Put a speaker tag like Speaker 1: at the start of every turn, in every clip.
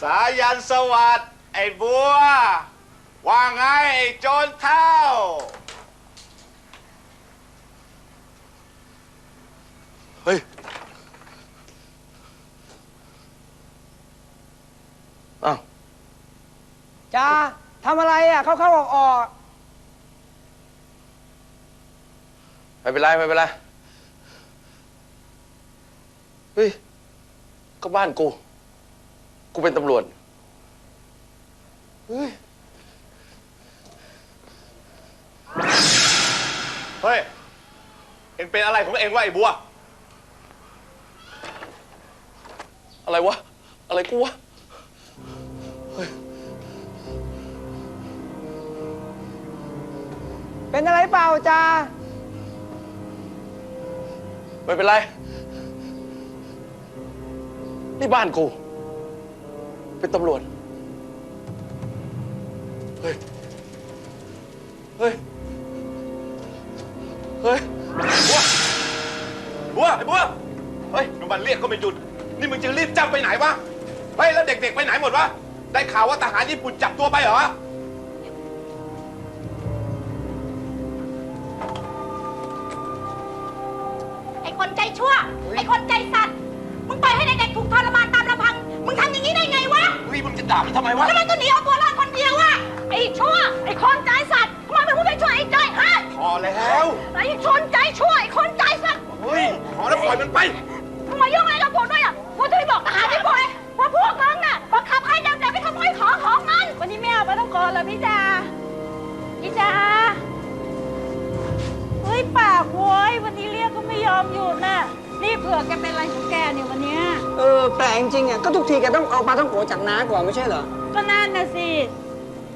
Speaker 1: สายันสวัสดิ์ไอ้บัว ว่าไงไอ้โจรเท่า
Speaker 2: เฮ้ยอ้าว
Speaker 3: จ้าทำอะไรอะ เข้าเข้าออกออก
Speaker 2: ไม่เป็นไรไม่เป็นไร เฮ้ย ก็บ้านกูกู เป็นตำรวจเฮ้ย
Speaker 1: เฮ้ย เอ็งเป็นอะไรของเอ็งวะไอ้บัว
Speaker 2: อะไรวะ อะไรกูวะ
Speaker 3: เป็นอะไรเปล่าจ้า
Speaker 2: ไม่เป็นไร นี่บ้านกู เป็นตำรวจ เฮ้ย เฮ้ย เฮ้ย
Speaker 1: บัวไอ้บัว เฮ้ยน้ำมันเรียกก็ไม่หยุด นี่มึงจะรีบจับไปไหนวะ เฮ้ย แล้วเด็กๆไปไหนหมดวะ ได้ข่าวว่าทหารญี่ปุ่นจับตัวไปเหรอ
Speaker 4: ไอ้คนใจชั่ว ไอ้คนใจสัตว์ มึงปล่อยให้เด็กๆถูกทรมานตามลำพัง มึงทำอย่างนี้ได้ไง วะ
Speaker 1: เฮ้ยมึงจะด่ามันทำไมวะ
Speaker 4: แล้วมันก็หนีเอาตัวรอดคนเดียวอะไอ้ชั่ว ไอ้คนใจสัตว์ทำไมมึงไม่ช่วยไอ้ใจฮะ
Speaker 1: พอแล้ว
Speaker 4: ไอ้ชนใจชั่วไอ้คนใจสัตว์
Speaker 1: เฮ้ย พอแล้วปล่อยมันไป
Speaker 4: มึงมายุ่งอะไรกับผมด้วยอะกูจะไปบอกทหารญี่ปุ่นว่าพวกมึงน่ะบังคับให้เด็กๆไปขโมยของของมัน วันนี้ไม่เอาไปต้องกรแล้วพี่จ๋าพี่จ๋าเฮ้ยปากโว้ยวันนี้เรียกก็ไม่ยอมหยุดน่ะนี่ เผื่อแกเป็นอะไรของแกเนี่ยวันเนี้ย
Speaker 3: เออแปลกจริงๆอะก็ทุกทีแกต้องเอาปลาท่องโกจากน้าก่อนไม่ใช่เหรอ
Speaker 4: ก็นั่นนะสิ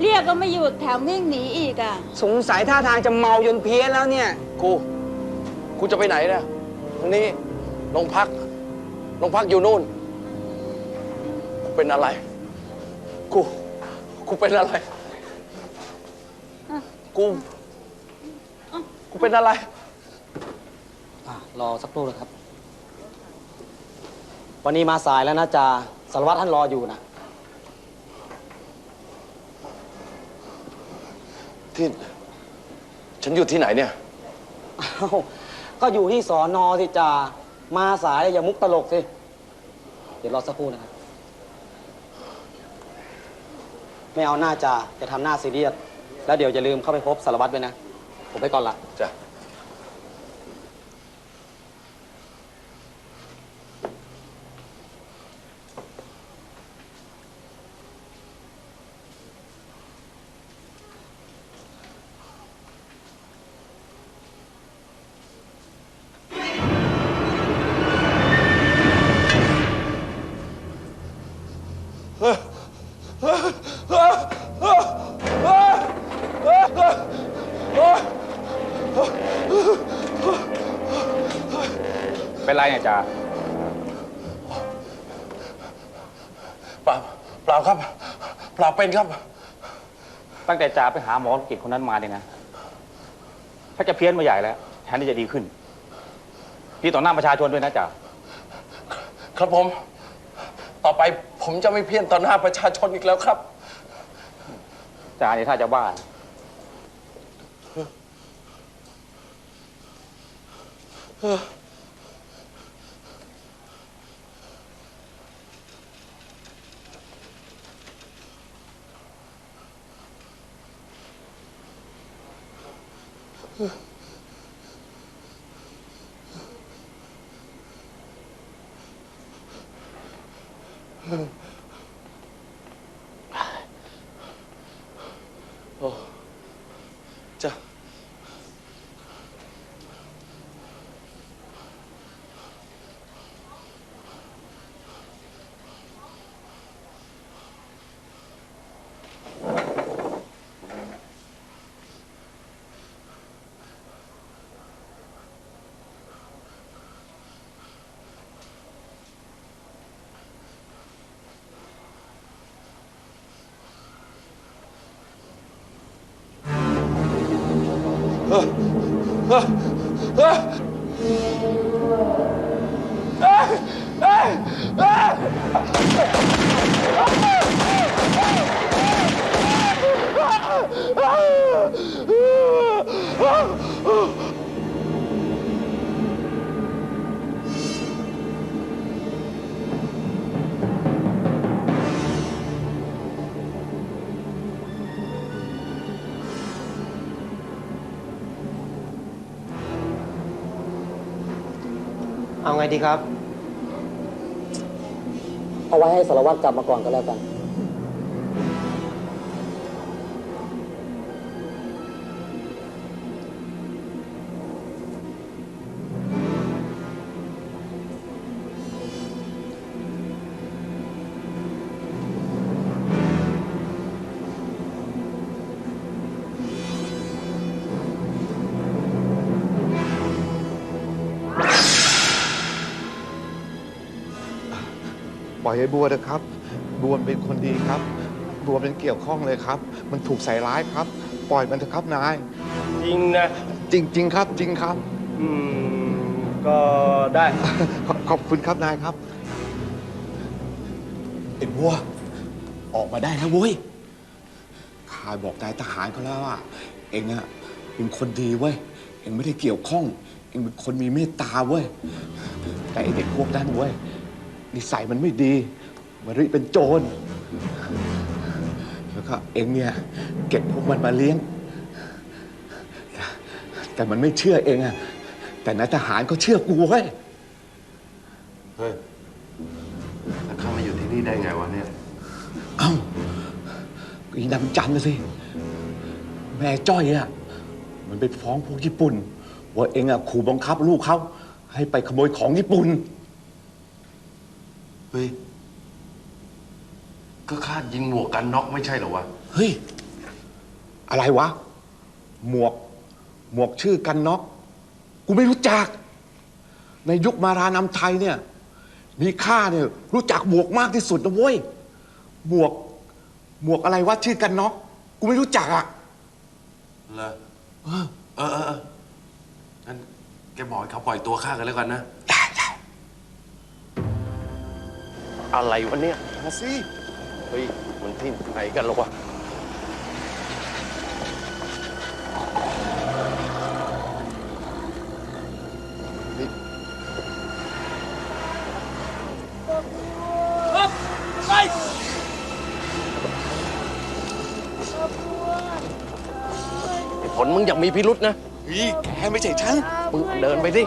Speaker 4: เรียกก็ไม่หยุดแถมวิ่งหนีอีกอะ
Speaker 3: สงสัยท่าทางจะเมาจนเพี้ยนแล้วเนี่ย
Speaker 2: กูกูจะไปไหนเนี่ยตรงนี้โรงพักโรงพักอยู่นู่นกูเป็นอะไร กูกูเป็นอะไร กู กูเป็นอะไร
Speaker 5: อะรอสักครู่นะครับ วันนี้มาสายแล้วนะจาสารวัตรท่านรออยู่นะ
Speaker 2: ที่ฉันอยู่ที่ไหนเนี่ย
Speaker 5: อ้าวก็อยู่ที่สอนอสิจามาสายอย่ามุกตลกสิ เดี๋ยวรอสักครู่นะครับ ไม่เอาหน้าจาจะทำหน้าซีเรียสแล้วเดี๋ยวจะลืมเข้าไปพบสารวัตรด้วยนะ ผมไปก่อนละ
Speaker 2: จ้ะ
Speaker 6: เป็นไรเนี่ยจ่า
Speaker 2: เปล่าเปล่าครับเปล่าเป็นครับ
Speaker 6: ตั้งแต่จ่าไปหาหมอโรคจิตคนนั้นมาเนี่ยนะถ้าจะเพี้ยนมาใหญ่แล้วแทนที่จะดีขึ้นพี่ต่อหน้าประชาชนด้วยนะจ่า
Speaker 2: ครับผม ต่อไปผมจะไม่เพี้ยนต่อหน้าประชาชนอีกแล้วครับ
Speaker 6: จ่าเนี่ยถ้าจะบ้า
Speaker 2: จ้ะ 嗯。 เเอา
Speaker 3: ไงดีครับ
Speaker 5: เอาไว้ให้สารวัตรกลับมาก่อนก็แล้วกัน
Speaker 1: ปล่อยให้บัวเถอะครับ บัวมันเป็นคนดีครับ บัวเป็นเกี่ยวข้องเลยครับ มันถูกใส่ร้ายครับ ปล่อยมันเถอะครับนาย
Speaker 3: จริงนะ
Speaker 1: จริงๆครับ จริงครับ
Speaker 3: อืม ก็ได้
Speaker 1: ขอขอบคุณครับนายครับ ไอ้บัว ออกมาได้นะเว้ยข้าบอกนายทหารเขาแล้วว่า เองอะเป็นคนดีเว้ย เองไม่ได้เกี่ยวข้อง เองเป็นคนมีเมตตาเว้ย แต่ไอเด็กพวกนั้นเว้ย นิสัยมันไม่ดีมันริเป็นโจร แล้วก็เองเนี่ย เก็บพวกมันมาเลี้ยง แต่มันไม่เชื่อเองอะแต่นายทหารก็เชื่อกูเว้ย
Speaker 7: เฮ้ยแล้วเข้ามาอยู่ที่นี่ได้ไงวะเนี่ย
Speaker 1: เอ้าก็อีนำจันทร์นะสิ แม่จ้อยอะมันไปฟ้องพวกญี่ปุ่น ว่าเองอะขู่บังคับลูกเขาให้ไปขโมยของญี่ปุ่น
Speaker 7: เฮ้ย ก็คาดยิงหมวกกันน็อกไม่ใช่เหรอวะ
Speaker 1: เฮ้ย อะไรวะ หมวก หมวกชื่อกันน็อก กูไม่รู้จัก ในยุคมารานำไทยเนี่ย มีข้าเนี่ย รู้จักหมวกมากที่สุดนะเว้ย หมวก หมวกอะไรวะชื่อกันน็อก กูไม่รู้จักอะ
Speaker 7: เหรอเออเออเอองั้นแกบอกให้เขาปล่อยตัวข้ากันแล้วกันนะ
Speaker 1: ได้
Speaker 2: อะไรวะเนี่ย
Speaker 1: มาสิ
Speaker 2: เฮ้ยมันที่ไหนกันหรอวะไอ้ผลมึงอยากมีพิรุษนะ
Speaker 1: นี่แกไม่ใช่ฉัน
Speaker 2: มึงเดินไปสิ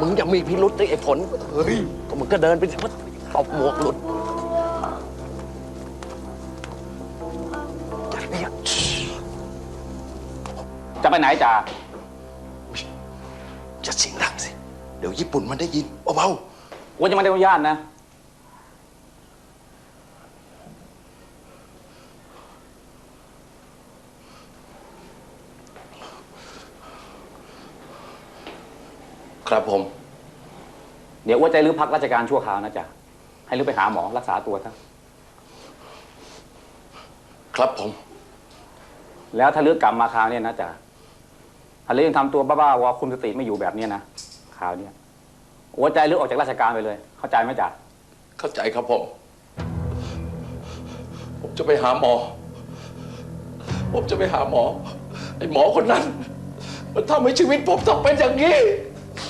Speaker 2: มึงอยากมีพิรุษดิไอ้ผล
Speaker 1: เฮ้ย
Speaker 2: ก็มึงก็เดินไปสิว่าตบหมวกหลุดอย่าเรียก
Speaker 6: จะไปไหนจ่า
Speaker 7: จะเสียงดังสิ เดี๋ยวญี่ปุ่นมันได้ยินเบา
Speaker 6: ว่าจะไม่ได้อนุญาตนะ
Speaker 2: ครับผม
Speaker 6: เดี๋ยวอ้ว่าใจรื้อพักราชการชั่วคราวนะจ๊ะ ให้รื้อไปหาหมอรักษาตัวซะ
Speaker 2: ครับผม
Speaker 6: แล้วถ้าเลือกกลับมาคราวเนี้ยนะจ๊ะถ้าเลือกยังทำตัวบ้าๆว่าคุมสติไม่อยู่แบบเนี้ยนะคราวเนี้ยหัวใจเลือกออกจากราชการไปเลย เข้าใจไหมจ๊ะ
Speaker 2: เข้าใจครับผม ผมจะไปหาหมอ ผมจะไปหาหมอไอ้หมอคนนั้น มันทำให้ชีวิตผมต้องเป็นอย่างนี้